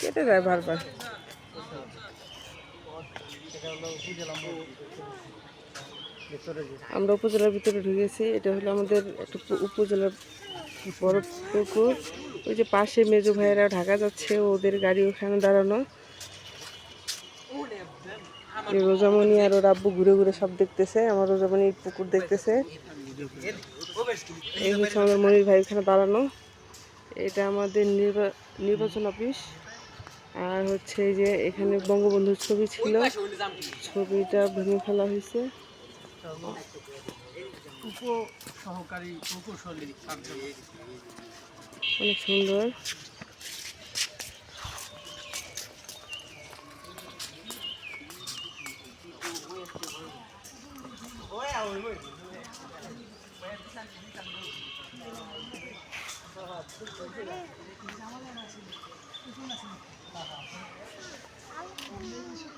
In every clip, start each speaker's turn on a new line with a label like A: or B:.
A: কেটে যায় বারবার। আমরা উপজেলার ভিতরে ঢুকেছি, এটা হলো আমাদের একটা উপজেলার বড় পুকুর। ওই যে পাশে মেজো ভাইয়েরা ঢাকা যাচ্ছে, ওদের গাড়ি ওখানে দাঁড়ানো। রোজামণি আর ওর আব্বু ঘুরে ঘুরে সব দেখতেছে, আমার রোজামণি পুকুর দেখতেছে। এই হচ্ছে আমাদের মনির ভাই ওখানে দাঁড়ানো। এটা আমাদের নির্বা- নির্বাচন অফিস। আর হচ্ছে যে এখানে বঙ্গবন্ধুর ছবি ছিল। ছবিটা ভেঙে ফেলা হয়েছে। অনেক সুন্দর।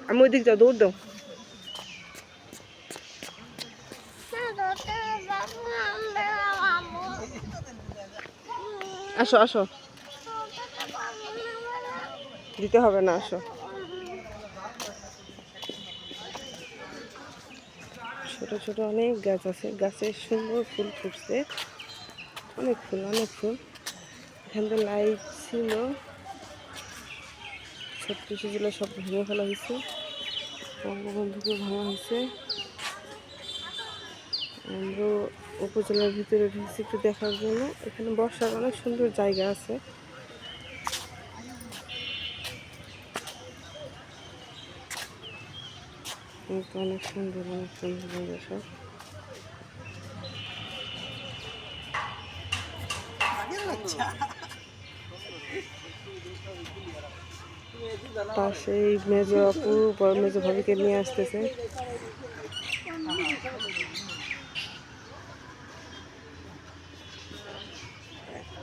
A: আমি ওই দিক যাও, দৌড় দাও। আসো আসো। দিতে হবে না, আসো। ছোট ছোট অনেক গাছ আছে। গাছে সুন্দর ফুল ফুটছে। অনেক ফুল অনেক ফুল। এখান থেকে লাইট ছিল। সব কিছু ছিল, সব ভেঙে ফেলা হয়েছে। বঙ্গবন্ধুকে ভাঙা হয়েছে। আমরা উপজেলার ভিতরে ঢুকছি একটু দেখার জন্য। এখানে বর্ষার অনেক সুন্দর জায়গা আছে। অনেক সুন্দর অনেক সুন্দর জায়গা সব। পাশেই মেজো আপু বড় মেজো ভাবিকে নিয়ে আসতেছে।